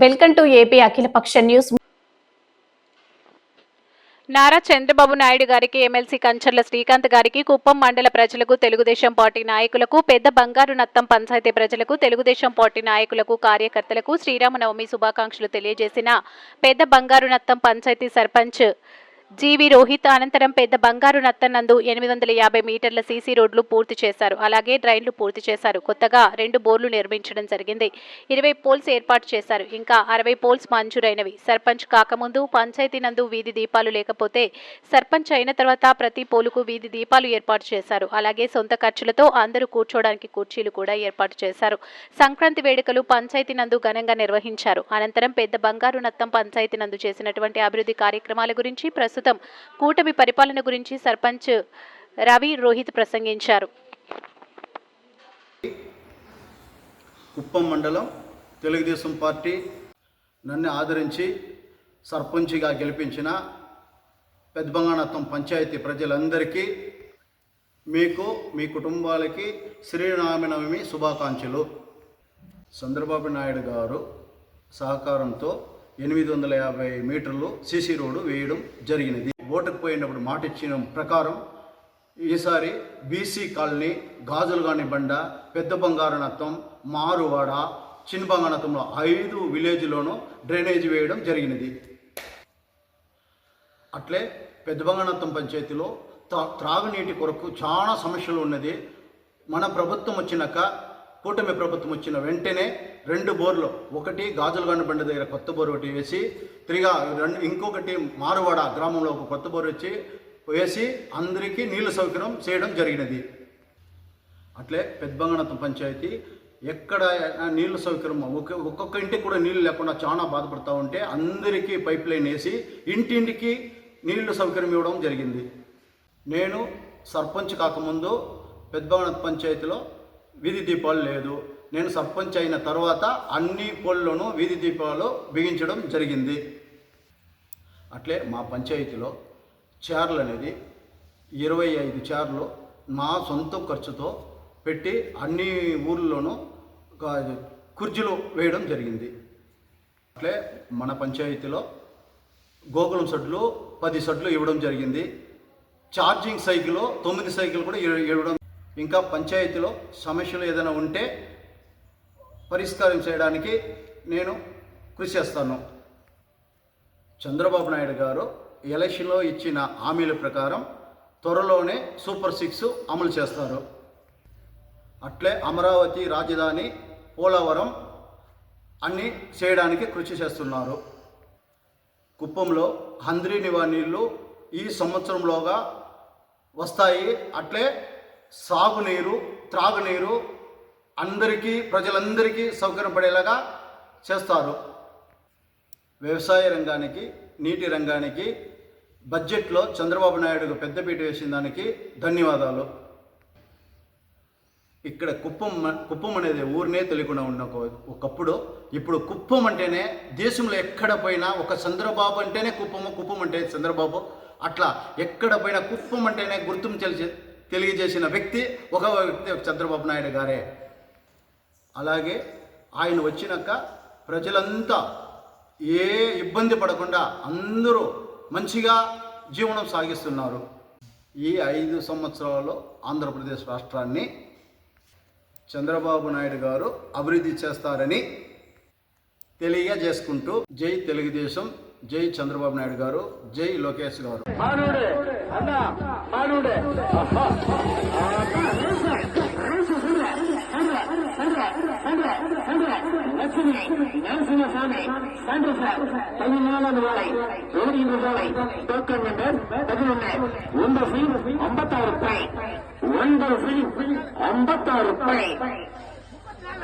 Welcome to AP అఖిలపక్ష news. Nara Chandrababu Naidu గారికి MLC Kancharla Srikanth గారికి కుప్పం మండల ప్రజలకు తెలుగుదేశం పార్టీ నాయకులకు పెద్ద బంగారు నత్తం పంచాయతీ ప్రజలకు తెలుగుదేశం పార్టీ నాయకులకు కార్యకర్తలకు శ్రీరామనవమి శుభాకాంక్షలు తెలియజేసిన పెద్ద బంగారు నత్తం పంచాయతీ సర్పంచ్ జీవి రోహిత్ అనంతరం పెద్ద బంగారు నత్తనందు ఎనిమిది వందల యాభై మీటర్ల సీసీ రోడ్లు పూర్తి చేశారు. అలాగే డ్రైన్లు పూర్తి చేశారు. కొత్తగా రెండు బోర్లు నిర్మించడం జరిగింది. ఇరవై పోల్స్ ఏర్పాటు చేశారు. ఇంకా అరవై పోల్స్ మంజూరైనవి. సర్పంచ్ కాకముందు పంచాయతీ నందు వీధి దీపాలు లేకపోతే సర్పంచ్ అయిన తర్వాత ప్రతి పోలుకు వీధి దీపాలు ఏర్పాటు చేశారు. అలాగే సొంత ఖర్చులతో అందరూ కూర్చోవడానికి కుర్చీలు కూడా ఏర్పాటు చేశారు. సంక్రాంతి వేడుకలు పంచాయతీ నందు ఘనంగా నిర్వహించారు. అనంతరం పెద్ద బంగారు నత్తం పంచాయతీ నందు చేసినటువంటి అభివృద్ధి కార్యక్రమాల గురించి ప్రస్తుతం కూటమి పరిపాలన గురించి సర్పంచ్ రవి రోహిత్ ప్రసంగించారు. కుప్పం మండలం తెలుగుదేశం పార్టీ నన్ను ఆదరించి సర్పంచ్గా గెలిపించిన పెద్దబంగానత్తం పంచాయతీ ప్రజలందరికీ మీకు మీ కుటుంబాలకి శ్రీరామనవమి శుభాకాంక్షలు. చంద్రబాబు నాయుడు గారు సహకారంతో ఎనిమిది వందల యాభై మీటర్లు సీసీ రోడ్డు వేయడం జరిగినది. ఓటుకు పోయినప్పుడు మాట ఇచ్చిన ప్రకారం ఈసారి బీసీ కాలనీ గాజులగాని బండ పెద్ద బంగారనత్తం మారువాడ చిన్న బంగారనత్తంలో ఐదు విలేజ్లోనూ డ్రైనేజ్ వేయడం జరిగినది. అట్లే పెద్ద బంగారనత్తం పంచాయతీలో త్రా- త్రాగునీటి కొరకు చాలా సమస్యలు ఉన్నది. మన ప్రభుత్వం వచ్చినాక కూటమి ప్రభుత్వం వచ్చిన వెంటనే రెండు బోర్లు ఒకటి గాజులగండ బండి దగ్గర కొత్త బోర్ ఒకటి వేసి తిరిగా రెండు ఇంకొకటి మారువాడ గ్రామంలో ఒక కొత్త బోర్ వచ్చి వేసి అందరికీ నీళ్ళ సౌకర్యం చేయడం జరిగినది. అట్లే పెద్దబంగనత్తం పంచాయతీ ఎక్కడ నీళ్ళ సౌకర్యం ఒక ఒక్కొక్క ఇంటికి కూడా నీళ్ళు లేకుండా చాలా బాధపడతా ఉంటే అందరికీ పైప్ లైన్ వేసి ఇంటింటికి నీళ్ళు సౌకర్యం ఇవ్వడం జరిగింది. నేను సర్పంచ్ కాకముందు పెద్దబంగనత్త పంచాయతీలో వీధి దీపాలు లేదు. నేను సర్పంచ్ అయిన తర్వాత అన్ని పోల్లోనూ వీధి దీపాలు బిగించడం జరిగింది. అట్లే మా పంచాయతీలో చీరలు అనేది ఇరవై ఐదు చీరలు మా సొంత ఖర్చుతో పెట్టి అన్ని ఊర్లలోనూ ఒక కుర్చీలు వేయడం జరిగింది. అట్లే మన పంచాయతీలో గోకులం సడ్లు పది సడ్లు ఇవ్వడం జరిగింది. ఛార్జింగ్ సైకిల్ తొమ్మిది సైకిల్ కూడా ఇవ్వడం ఇంకా పంచాయతీలో సమస్యలు ఏదైనా ఉంటే పరిష్కారం చేయడానికి నేను కృషి చేస్తాను. చంద్రబాబు నాయుడు గారు ఎలక్షన్లో ఇచ్చిన హామీల ప్రకారం త్వరలోనే సూపర్ సిక్స్ అమలు చేస్తారు. అట్లే అమరావతి రాజధాని పోలవరం అన్నీ చేయడానికి కృషి చేస్తున్నారు. కుప్పంలో హంద్రీ నివా నీళ్ళు ఈ సంవత్సరంలోగా వస్తాయి. అట్లే సాగునీరు త్రాగునీరు అందరికీ ప్రజలందరికీ సౌకర్యపడేలాగా చేస్తారు. వ్యవసాయ రంగానికి నీటి రంగానికి బడ్జెట్లో చంద్రబాబు నాయుడు పెద్దపీట వేసిన దానికి ధన్యవాదాలు. ఇక్కడ కుప్పం కుప్పం అనేది ఊరినే తెలియకుండా ఉన్న ఒక- ఒకప్పుడు ఇప్పుడు కుప్పం అంటేనే దేశంలో ఎక్కడ పోయినా ఒక చంద్రబాబు అంటేనే కుప్పము కుప్పం అంటే చంద్రబాబు. అట్లా ఎక్కడ పోయినా కుప్పం అంటేనే గుర్తుము తెలియజేసిన వ్యక్తి ఒక వ్యక్తి చంద్రబాబు నాయుడు గారే. అలాగే ఆయన వచ్చినాక ప్రజలంతా ఏ ఇబ్బంది పడకుండా అందరూ మంచిగా జీవనం సాగిస్తున్నారు. ఈ ఐదు సంవత్సరాల్లో ఆంధ్రప్రదేశ్ రాష్ట్రాన్ని చంద్రబాబు నాయుడు గారు అభివృద్ధి చేస్తారని తెలియజేసుకుంటూ జై తెలుగుదేశం జై చంద్రబాబు నాయుడు గారు జై లోకేష్ గారు మానవుడే అన్న మానవుడే லட்சுமி நரசிம்மசாமி சான்று சார் பதினாலாவது வேலை ஓடிந்த வேலை டோக்கன் நம்பர் பதினொன்று ஒன்பது ஃபீல் ஐம்பத்தாறு ரூபாய் ஒன்பது ஃபீல் ஐம்பத்தாறு ரூபாய்